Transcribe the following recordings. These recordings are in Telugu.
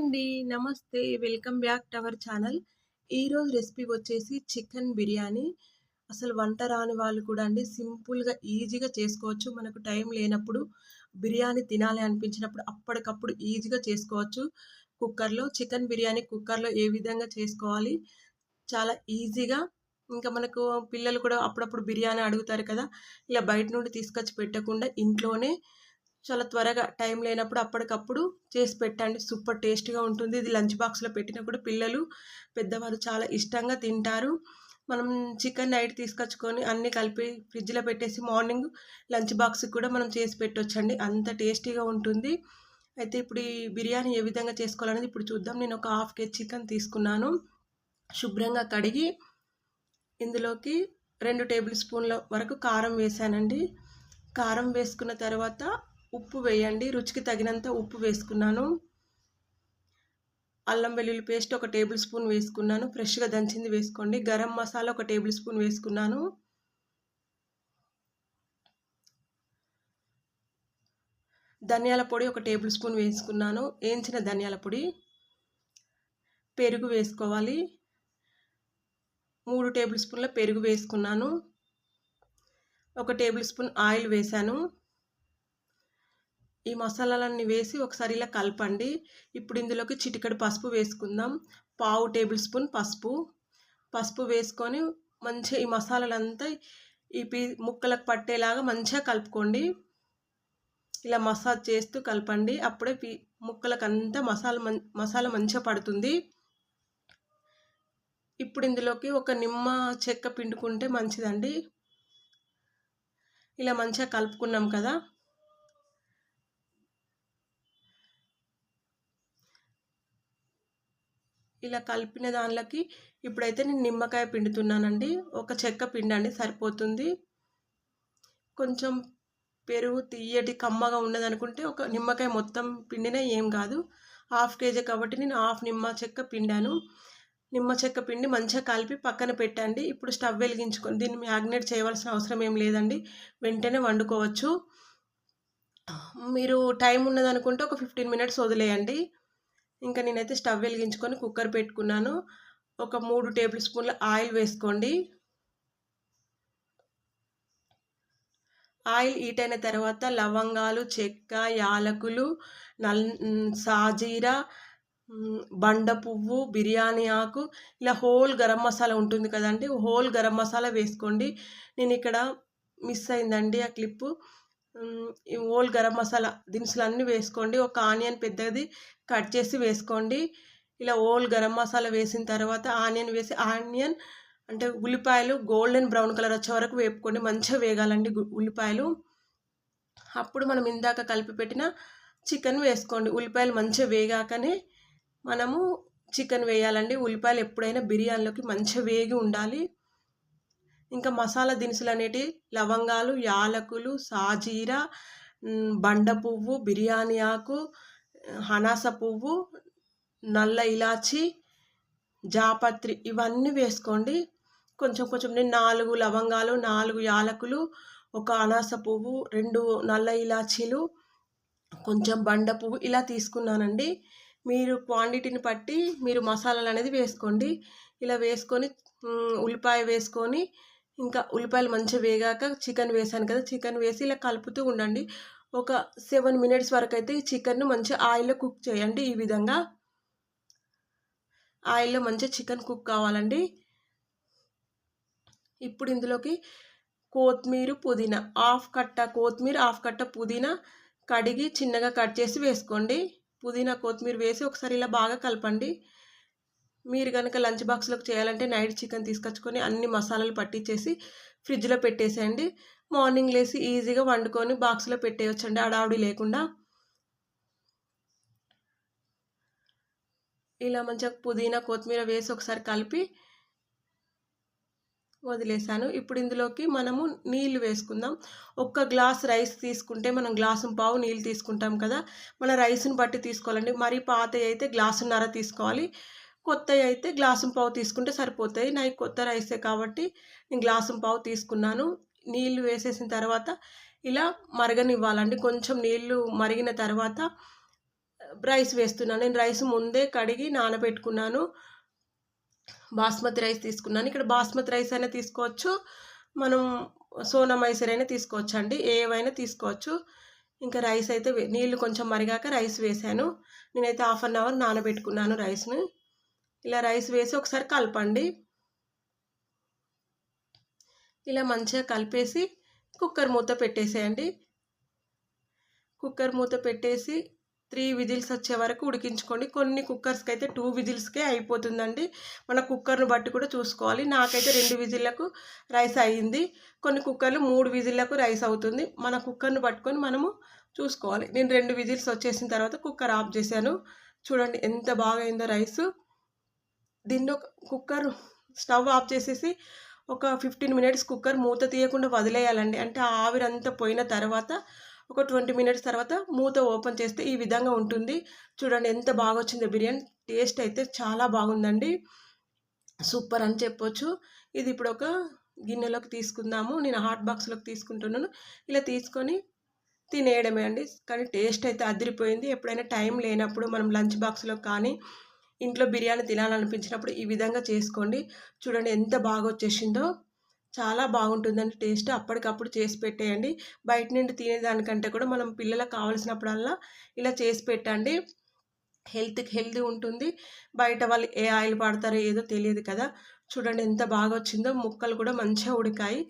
అండి. నమస్తే. Welcome back to our channel. ఈరోజు రెసిపీ వచ్చేసి చికెన్ బిర్యానీ. అసలు వంట రాని వాళ్ళు కూడా అండి సింపుల్‌గా, ఈజీగా చేసుకోవచ్చు. మనకు టైం లేనప్పుడు, బిర్యానీ తినాలి అనిపించినప్పుడు అప్పటికప్పుడు ఈజీగా చేసుకోవచ్చు. కుక్కర్‌లో చికెన్ బిర్యానీ కుక్కర్‌లో ఏ విధంగా చేసుకోవాలి, చాలా ఈజీగా ఇంకా మనకు పిల్లలు కూడా అప్పుడప్పుడు బిర్యానీ అడుగుతారు కదా! ఇలా బయట నుండి తీసుకొచ్చి పెట్టకుండా ఇంట్లోనే చాలా త్వరగా టైం లేనప్పుడు అప్పటికప్పుడు చేసి పెట్టండి. సూపర్ టేస్ట్‌గా ఉంటుంది. ఇది లంచ్ బాక్స్‌లో పెట్టినా కూడా పిల్లలు, పెద్దవారు చాలా ఇష్టంగా తింటారు. మనం చికెన్ నైట్ తీసుకొచ్చుకొని అన్నీ కలిపి ఫ్రిడ్జ్‌లో పెట్టేసి మార్నింగ్ లంచ్ బాక్స్‌కి కూడా మనం చేసి పెట్టొచ్చండి. అంత టేస్టీగా ఉంటుంది. అయితే ఇప్పుడు ఈ బిర్యానీ ఏ విధంగా చేసుకోవాలనేది ఇప్పుడు చూద్దాం. నేను ఒక హాఫ్ కేజీ చికెన్ తీసుకున్నాను. శుభ్రంగా కడిగి ఇందులోకి రెండు టేబుల్ స్పూన్ల వరకు కారం వేసానండి కారం వేసుకున్న తర్వాత ఉప్పు వేయండి. రుచికి తగినంత ఉప్పు వేసుకున్నాను. అల్లం వెల్లుల్లి పేస్ట్ ఒక టేబుల్ స్పూన్ వేసుకున్నాను. ఫ్రెష్‌గా దంచింది వేసుకోండి. గరం మసాలా ఒక టేబుల్ స్పూన్ వేసుకున్నాను. ధనియాల పొడి ఒక టేబుల్ స్పూన్ వేసుకున్నాను. వేయించిన ధనియాల పొడి. పెరుగు వేసుకోవాలి. మూడు టేబుల్ స్పూన్ల పెరుగు వేసుకున్నాను. ఒక టేబుల్ స్పూన్ ఆయిల్ వేశాను. ఈ మసాలాలన్నీ వేసి ఒకసారి ఇలా కలపండి. ఇప్పుడు ఇందులోకి చిటికడి పసుపు వేసుకుందాం. పావు టేబుల్ స్పూన్ పసుపు. పసుపు వేసుకొని మంచిగా ఈ మసాలాలంతా ఈ పీ ముక్కలకు పట్టేలాగా మంచిగా కలుపుకోండి. ఇలా మసాజ్ చేస్తూ కలపండి. అప్పుడే పీ ముక్కలకంతా మసాలా మం మసాలా మంచిగా పడుతుంది. ఇప్పుడు ఇందులోకి ఒక నిమ్మ చెక్క పిండుకుంటే మంచిదండి. ఇలా మంచిగా కలుపుకున్నాం కదా! ఇలా కలిపిన దానిలోకి ఇప్పుడైతే నేను నిమ్మకాయ పిండుతున్నానండి. ఒక చెక్క పిండండి సరిపోతుంది. కొంచెం పెరుగు తియ్యటి, కమ్మగా ఉన్నదనుకుంటే ఒక నిమ్మకాయ మొత్తం పిండినా ఏం కాదు. హాఫ్ కేజీ కాబట్టి నేను హాఫ్ నిమ్మ చెక్క పిండాను. నిమ్మ చెక్క పిండి మంచిగా కలిపి పక్కన పెట్టండి. ఇప్పుడు స్టవ్ వెలిగించుకొని దీన్ని మ్యాగ్నేట్ చేయవలసిన అవసరం ఏం లేదండి. వెంటనే వండుకోవచ్చు. మీరు టైం ఉన్నదనుకుంటే ఒక 15 మినిట్స్ వదిలేయండి. ఇంకా నేనైతే స్టవ్ వెలిగించుకొని కుక్కర్ పెట్టుకున్నాను. ఒక మూడు టేబుల్ స్పూన్ల ఆయిల్ వేసుకోండి. ఆయిల్ హీట్ అయిన తర్వాత లవంగాలు, చెక్క, యాలకులు, నల్ సాజీరా, బండ పువ్వు, బిర్యానీ ఆకు ఇలా హోల్ గరం మసాలా ఉంటుంది కదండి హోల్ గరం మసాలా వేసుకోండి. నేను ఇక్కడ మిస్ అయిందండి ఆ క్లిప్పు. ఈ గరం మసాలా దినుసులు అన్నీ వేసుకోండి. ఒక ఆనియన్ పెద్దది కట్ చేసి వేసుకోండి. ఇలా ఓల్ గరం మసాలా వేసిన తర్వాత ఆనియన్ వేసి ఆనియన్ అంటే ఉల్లిపాయలు గోల్డెన్ బ్రౌన్ కలర్ వచ్చే వరకు వేపుకోండి. మంచిగా వేగాలండి ఉల్లిపాయలు. అప్పుడు మనం ఇందాక కలిపి పెట్టిన చికెన్ వేసుకోండి. ఉల్లిపాయలు మంచిగా వేగాకనే మనము చికెన్ వేయాలండి. ఉల్లిపాయలు ఎప్పుడైనా బిర్యానీలోకి మంచిగా వేగి ఉండాలి. ఇంకా మసాలా దినుసులు అనేటివి లవంగాలు, యాలకులు, సాజీరా, బండ పువ్వు, బిర్యానీ ఆకు, అనాస పువ్వు, నల్ల ఇలాచి, జాపత్రి ఇవన్నీ వేసుకోండి. కొంచెం కొంచెం నేను నాలుగు లవంగాలు, నాలుగు యాలకులు, ఒక అనాస పువ్వు, రెండు నల్ల ఇలాచీలు, కొంచెం బండ పువ్వు ఇలా తీసుకున్నానండి. మీరు క్వాంటిటీని బట్టి మీరు మసాలాలు అనేది వేసుకోండి. ఇలా వేసుకొని ఉల్లిపాయ వేసుకొని ఇంకా ఉల్లిపాయలు మంచిగా వేగాక చికెన్ వేసాను కదా! చికెన్ వేసి ఇలా కలుపుతూ ఉండండి. ఒక సెవెన్ మినిట్స్ వరకు అయితే ఈ చికెన్‌ను మంచిగా ఆయిల్‌లో కుక్ చేయండి ఈ విధంగా. ఆయిల్‌లో మంచిగా చికెన్ కుక్ కావాలండి. ఇప్పుడు ఇందులోకి కొత్తిమీర, పుదీనా హాఫ్ కట్ట కొత్తిమీర, హాఫ్ కట్ట పుదీనా కడిగి చిన్నగా కట్ చేసి వేసుకోండి. పుదీనా, కొత్తిమీర వేసి ఒకసారి ఇలా బాగా కలపండి. మీరు కనుక లంచ్ బాక్స్‌లోకి చేయాలంటే నైట్ చికెన్ తీసుకొచ్చుకొని అన్ని మసాలాలు పట్టించేసి ఫ్రిడ్జ్‌లో పెట్టేసేయండి. మార్నింగ్ లేసి ఈజీగా వండుకొని బాక్స్‌లో పెట్టేయచ్చండి అడావుడి లేకుండా. ఇలా మంచిగా పుదీనా, కొత్తిమీర వేసి ఒకసారి కలిపి వదిలేసాను. ఇప్పుడు ఇందులోకి మనము నీళ్ళు వేసుకుందాం. ఒక్క గ్లాస్ రైస్ తీసుకుంటే మనం గ్లాసు పావు నీళ్ళు తీసుకుంటాం కదా! మన రైస్‌ని బట్టి తీసుకోవాలండి. మరీ పాత అయితే గ్లాసున్నర తీసుకోవాలి. కొత్తవి అయితే గ్లాసుంపావు తీసుకుంటే సరిపోతాయి. నాకు కొత్త రైసే కాబట్టి నేను గ్లాసుంపావు తీసుకున్నాను. నీళ్ళు వేసేసిన తర్వాత ఇలా మరగనివ్వాలండి. కొంచెం నీళ్ళు మరిగిన తర్వాత రైస్ వేస్తున్నాను. నేను రైస్ ముందే కడిగి నానబెట్టుకున్నాను. బాస్మతి రైస్ తీసుకున్నాను. ఇక్కడ బాస్మతి రైస్ అయినా తీసుకోవచ్చు. మనం సోనా మైసూర్ అయినా తీసుకోవచ్చు అండి ఏవైనా తీసుకోవచ్చు. ఇంకా రైస్ అయితే నీళ్ళు కొంచెం మరిగాక రైస్ వేసాను. నేనైతే హాఫ్ అన్ అవర్ నానబెట్టుకున్నాను రైస్ని. ఇలా రైస్ వేసి ఒకసారి కలపండి. ఇలా మంచిగా కలిపేసి కుక్కర్ మూత పెట్టేసేయండి. కుక్కర్ మూత పెట్టేసి త్రీ విజిల్స్ వచ్చే వరకు ఉడికించుకోండి. కొన్ని కుక్కర్స్కి అయితే టూ విజిల్స్కే అయిపోతుందండి. మన కుక్కర్ను బట్టి కూడా చూసుకోవాలి. నాకైతే రెండు విజిల్లకు రైస్ అయ్యింది. కొన్ని కుక్కర్లు మూడు విజిల్లకు రైస్ అవుతుంది. మన కుక్కర్ను పట్టుకొని మనము చూసుకోవాలి. నేను రెండు విజిల్స్ వచ్చేసిన తర్వాత కుక్కర్ ఆఫ్ చేశాను. చూడండి ఎంత బాగా అయిందో రైస్. దీన్ని ఒక కుక్కర్ స్టవ్ ఆఫ్ చేసేసి ఒక ఫిఫ్టీన్ మినిట్స్ కుక్కర్ మూత తీయకుండా వదిలేయాలండి. అంటే ఆవిరంతా పోయిన తర్వాత ఒక ట్వంటీ మినిట్స్ తర్వాత మూత ఓపెన్ చేస్తే ఈ విధంగా ఉంటుంది. చూడండి ఎంత బాగా వచ్చిందో బిర్యానీ. టేస్ట్ అయితే చాలా బాగుందండి. సూపర్ అని చెప్పొచ్చు. ఇది ఇప్పుడు ఒక గిన్నెలోకి తీసుకుందాము. నేను హాట్ బాక్స్లోకి తీసుకుంటున్నాను. ఇలా తీసుకొని తినేయడమే అండి. కానీ టేస్ట్ అయితే అదిరిపోయింది. ఎప్పుడైనా టైం లేనప్పుడు మనం లంచ్ బాక్స్లో కానీ ఇంట్లో బిర్యానీ తినాలనిపించినప్పుడు ఈ విధంగా చేసుకోండి. చూడండి ఎంత బాగా వచ్చేసిందో. చాలా బాగుంటుందండి టేస్ట్. అప్పటికప్పుడు చేసి పెట్టేయండి. బయట నుండి తినేదానికంటే కూడా మనం పిల్లలకు కావాల్సినప్పుడల్లా ఇలా చేసి పెట్టండి. హెల్త్కి హెల్తీ ఉంటుంది. బయట వాళ్ళు ఏ ఆయిల్ వాడతారో ఏదో తెలియదు కదా. చూడండి ఎంత బాగా వచ్చిందో. ముక్కలు కూడా మంచిగా ఉడికాయి.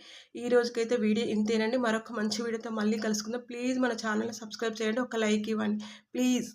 ఈ రోజుకైతే వీడియో ఇంతేనండి. మరొక మంచి వీడియోతో మళ్ళీ కలుసుకుందాం. ప్లీజ్ మన ఛానల్ని సబ్స్క్రైబ్ చేయండి. ఒక లైక్ ఇవ్వండి. ప్లీజ్.